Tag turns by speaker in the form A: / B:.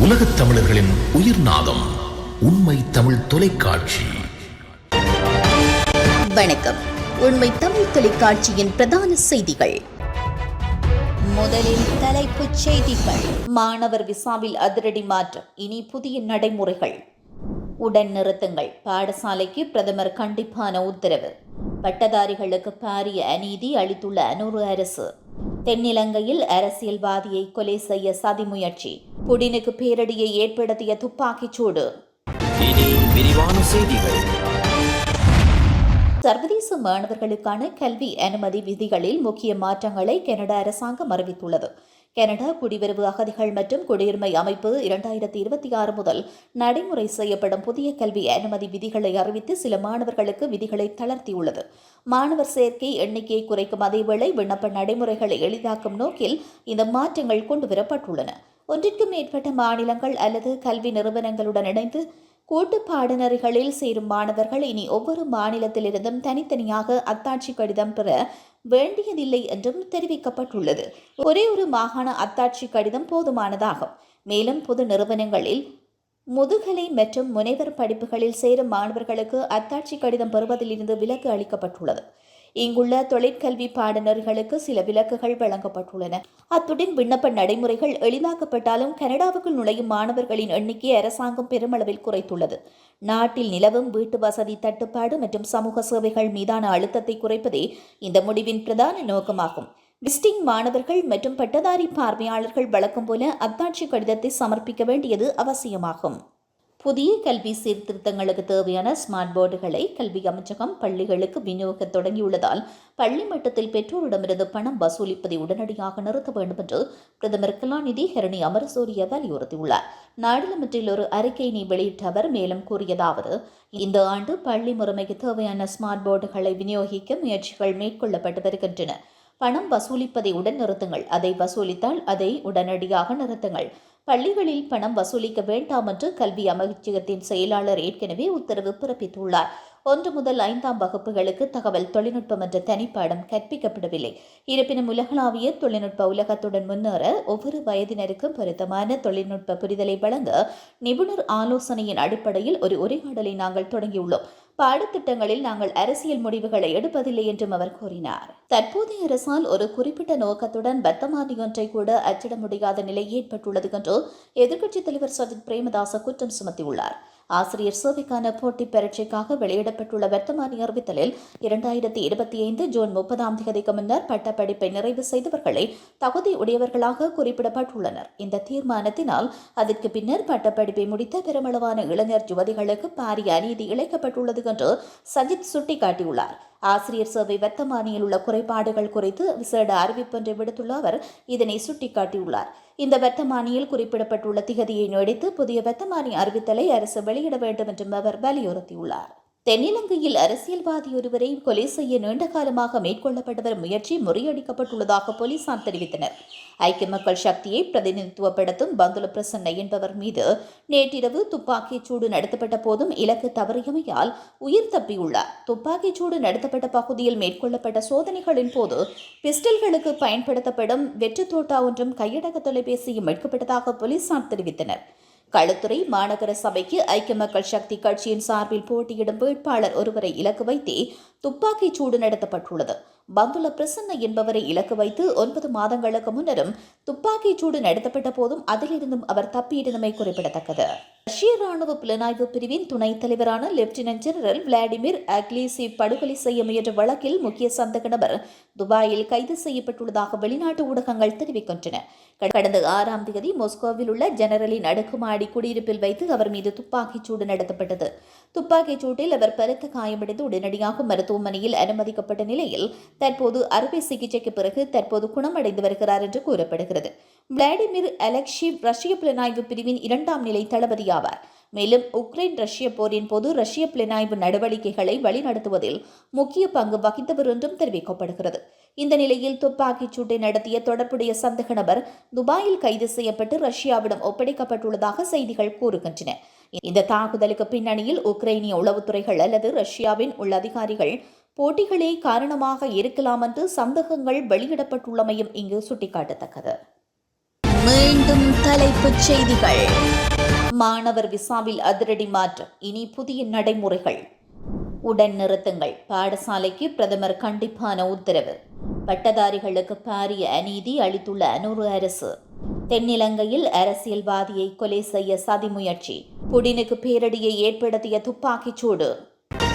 A: உலகத் தமிழர்களின் உயிர் நாதம் உண்மை தமிழ் தொலைக்காட்சி.
B: வணக்கம். உண்மை தமிழ் தொலைக்காட்சியின் பிரதான செய்திகள். முதலில் தலைப்புச் செய்திகள். மாணவர் விசாவில் அதிரடி மாற்றம் இனி புதிய நடைமுறைகள். உடன் நிறுத்துங்கள். பாடசாலைக்கு பிரதமர் கண்டிப்பான உத்தரவு. பட்டதாரிகளுக்கு பாரிய அநீதி அளித்துள்ள அனூறு அரசு. தென்னிலங்கையில் அரசியல்வாதியை கொலை செய்ய சதி முயற்சி. புடினுக்கு பேரடியை ஏற்படுத்திய துப்பாக்கிச் சூடு.
C: இனி விரிவான செய்திகள்.
B: சர்வதேச மாணவர்களுக்கான கல்வி அனுமதி விதிகளில் முக்கிய மாற்றங்களை கனடா அரசாங்கம் அறிவித்துள்ளது. கனடா குடிவரவு அகதிகள் மற்றும் குடியுரிமை அமைப்பு இரண்டாயிரத்தி இருபத்தி ஆறு முதல் நடைமுறை செய்யப்படும் புதிய கல்வி அனுமதி விதிகளை அறிவித்து சில மாணவர்களுக்கு விதிகளை தளர்த்தியுள்ளது. மாணவர் சேர்க்கை எண்ணிக்கையை குறைக்கும் அதேவேளை விண்ணப்ப நடைமுறைகளை எளிதாக்கும் நோக்கில் இந்த மாற்றங்கள் கொண்டுவரப்பட்டுள்ளன. ஒன்றிற்கும் மேற்பட்ட மாநிலங்கள் அல்லது கல்வி நிறுவனங்களுடன் இணைந்து கூட்டு பாடநெறிகளில் சேரும் மாணவர்கள் இனி ஒவ்வொரு மாநிலத்திலிருந்தும் தனித்தனியாக அத்தாட்சி கடிதம் பெற வேண்டியதில்லை என்றும் தெரிவிக்கப்பட்டுள்ளது. ஒரே ஒரு மாகாண அத்தாட்சி கடிதம் போதுமானதாகும். மேலும் பொது நிறுவனங்களில் முதுகலை மற்றும் முனைவர் படிப்புகளில் சேரும் மாணவர்களுக்கு அத்தாட்சி கடிதம் பெறுவதிலிருந்து விலக்கு அளிக்கப்பட்டுள்ளது. இங்குள்ள தொழிற்கல்வி பாடநர்களுக்கு சில விலக்குகள் வழங்கப்பட்டுள்ளன. அத்துடன் விண்ணப்ப நடைமுறைகள் எளிதாக்கப்பட்டாலும் கனடாவுக்குள் நுழையும் மாணவர்களின் எண்ணிக்கையை அரசாங்கம் பெருமளவில் குறைத்துள்ளது. நாட்டில் நிலவும் வீட்டு வசதி தட்டுப்பாடு மற்றும் சமூக சேவைகள் மீதான அழுத்தத்தை குறைப்பதே இந்த முடிவின் பிரதான நோக்கமாகும். விசிட்டிங் மாணவர்கள் மற்றும் பட்டதாரி பார்வையாளர்கள் வழக்கம் போல அத்தாட்சி கடிதத்தை சமர்ப்பிக்க வேண்டியது அவசியமாகும். புதிய கல்வி சீர்திருத்தங்களுக்கு தேவையான ஸ்மார்ட் போர்டுகளை கல்வி அமைச்சகம் பள்ளிகளுக்கு விநியோக தொடங்கியுள்ளதால் பள்ளி மட்டத்தில் பெற்றோரிடமிருந்து பணம் வசூலிப்பதை உடனடியாக நிறுத்த வேண்டும் என்று பிரதமர் கலாநிதி ஹரணி அமரசூரிய வலியுறுத்தியுள்ளார். நாடாளுமன்றில் ஒரு அறிக்கையினை வெளியிட்ட அவர் மேலும் கூறியதாவது இந்த ஆண்டு பள்ளி முறைமைக்கு தேவையான ஸ்மார்ட் போர்டுகளை விநியோகிக்க முயற்சிகள் மேற்கொள்ளப்பட்டு வருகின்றன. பணம் வசூலிப்பதை உடன் நிறுத்துங்கள் அதை வசூலித்தால் அதை உடனடியாக நிறுத்துங்கள். பள்ளிகளில் பணம் வசூலிக்க வேண்டாம் என்று கல்வி அமைச்சகத்தின் செயலாளர் ஏற்கனவே உத்தரவு பிறப்பித்துள்ளார். ஒன்று முதல் ஐந்தாம் வகுப்புகளுக்கு தகவல் தொழில்நுட்பம் என்ற தனிப்பாடம் கற்பிக்கப்படவில்லை. இருப்பினும் உலகளாவிய தொழில்நுட்ப உலகத்துடன் முன்னேற ஒவ்வொரு வயதினருக்கும் பொருத்தமான தொழில்நுட்ப புரிதலை வழங்க நிபுணர் ஆலோசனையின் அடிப்படையில் ஒரு உரையாடலை நாங்கள் தொடங்கியுள்ளோம். பாடத்திட்டங்களில் நாங்கள் அரசியல் முடிவுகளை எடுப்பதில்லை என்றும் அவர் கூறினார். தற்போதைய அரசால் ஒரு குறிப்பிட்ட நோக்கத்துடன் பத்தமாதி ஒன்றை கூட அச்சிட முடியாத நிலை ஏற்பட்டுள்ளது என்று எதிர்க்கட்சித் தலைவர் சஜித் பிரேமதாச குற்றம் சுமத்தியுள்ளார். ஆசிரியர் சேவைக்கான போட்டி பரீட்சைக்காக வெளியிடப்பட்டுள்ள வர்த்தமானி அறிவித்தலில் இரண்டாயிரத்தி இருபத்தி ஐந்து ஜூன் முப்பதாம் தேதிக்கு முன்னர் பட்டப்படிப்பை நிறைவு செய்தவர்களை தகுதி உடையவர்களாக குறிப்பிடப்பட்டுள்ளனர். இந்த தீர்மானத்தினால் அதற்கு பின்னர் பட்டப்படிப்பை முடித்த பெருமளவான இளைஞர் யுவதிகளுக்கு பாரிய அநீதி இழைக்கப்பட்டுள்ளது என்று சஜித் சுட்டிக்காட்டியுள்ளார். ஆசிரியர் சேவை வர்த்தமானியில் உள்ள குறைபாடுகள் குறித்து விசேட அறிவிப்பொன்றை விடுத்துள்ள அவர் இதனை சுட்டிக்காட்டியுள்ளார். இந்த வர்த்தமானியில் குறிப்பிடப்பட்டுள்ள திகதியை நீடித்து புதிய வர்த்தமானி அறிவித்தலை அரசு வெளியிட வேண்டும் என்றும் அவர் வலியுறுத்தியுள்ளார். தென்னிலங்கையில் அரசியல்வாதி ஒருவரை கொலை செய்ய நீண்ட காலமாக மேற்கொள்ளப்பட்டு வரும் முயற்சி முறியடிக்கப்பட்டுள்ளதாக போலீசார் தெரிவித்தனர். ஐக்கிய மக்கள் சக்தியை பிரதிநிதித்துவப்படுத்தும் பந்துல பிரசன்ன என்பவர் மீது நேற்றிரவு துப்பாக்கிச் சூடு நடத்தப்பட்ட போதும் இலக்கு தவறியமையால் உயிர் தப்பியுள்ளார். துப்பாக்கிச் சூடு நடத்தப்பட்ட பகுதியில் மேற்கொள்ளப்பட்ட சோதனைகளின் போது பிஸ்டல்களுக்கு பயன்படுத்தப்படும் வெற்று தோட்டா ஒன்றும் கையடக்க தொலைபேசியும் மீட்கப்பட்டதாக போலீசார் தெரிவித்தனர். களுத்துறை மாநகர சபைக்கு ஐக்கிய மக்கள் சக்தி கட்சியின் சார்பில் போட்டியிடும் வேட்பாளர் ஒருவரை இலக்கு வைத்தே துப்பாக்கிச் சூடு நடத்தப்பட்டுள்ளது. பந்துல பிரசன்ன என்பவரை இலக்கு வைத்து ஒன்பது மாதங்களுக்கு முன்னரும் துப்பாக்கிச் சூடு நடத்தப்பட்ட போதும் அதிலிருந்தும் அவர் தப்பியிருந்தமை குறிப்பிடத்தக்கது. ரஷ்ய ராணுவ புலனாய்வு பிரிவின் துணைத் தலைவரான லெப்டினன்ட் ஜெனரல் விளாடிமிர் அக்லீசி படுகொலை செய்ய முயன்ற வழக்கில் முக்கிய சந்தக நபர் துபாயில் கைது செய்யப்பட்டுள்ளதாக வெளிநாட்டு ஊடகங்கள் தெரிவிக்கின்றன. கடந்த ஆறாம் தேதி மொஸ்கோவில் உள்ள ஜெனரலின் அடுக்குமாடி குடியிருப்பில் வைத்து அவர் மீது துப்பாக்கிச் சூடு நடத்தப்பட்டது. துப்பாக்கிச் சூட்டில் அவர் பருத்த காயமடைந்து உடனடியாக மருத்துவமனையில் அனுமதிக்கப்பட்ட நிலையில் தற்போது அறுவை சிகிச்சைக்கு பிறகு தற்போது குணமடைந்து வருகிறார் என்று கூறப்படுகிறது. விளாடிமிர் அலெக்ஷிவ் ரஷ்ய புலனாய்வு பிரிவின் இரண்டாம் நிலை தளபதி ஆவார் மேலும் உக்ரைன் ரஷ்ய போரின் போது ரஷ்ய புலனாய்வு நடவடிக்கைகளை வழிநடத்துவதில் முக்கிய பங்கு வகித்தவர் என்றும் தெரிவிக்கப்படுகிறது. இந்த நிலையில் துப்பாக்கிச் சூட்டை நடத்திய தொடர்புடைய சந்தக நபர் துபாயில் கைது செய்யப்பட்டு ரஷ்யாவிடம் ஒப்படைக்கப்பட்டுள்ளதாக செய்திகள் கூறுகின்றன. இந்த தாக்குதலுக்கு பின்னணியில் உக்ரைனிய உளவுத்துறைகள் அல்லது ரஷ்யாவின் உள்ள அதிகாரிகள் போட்டிகளே காரணமாக இருக்கலாம் என்று சந்தேகங்கள் வெளியிடப்பட்டுள்ளமையும் இங்கு சுட்டிக்காட்டத்தக்கது. மீண்டும் தலைப்புச் செய்திகள். மாணவர் விசாவில் அதிரடி மாற்றம். இனி புதிய நடைமுறைகள். உடன் நிறுத்துங்கள். பாடசாலைக்கு பிரதமர் கண்டிப்பான உத்தரவு. பட்டதாரிகளுக்கு பாரிய அநீதி அளித்துள்ள அனூறு அரசு. தென்னிலங்கையில் அரசியல்வாதியை கொலை செய்ய சதி முயற்சி. புடினுக்கு பேரடியை ஏற்படுத்திய துப்பாக்கிச் சூடு.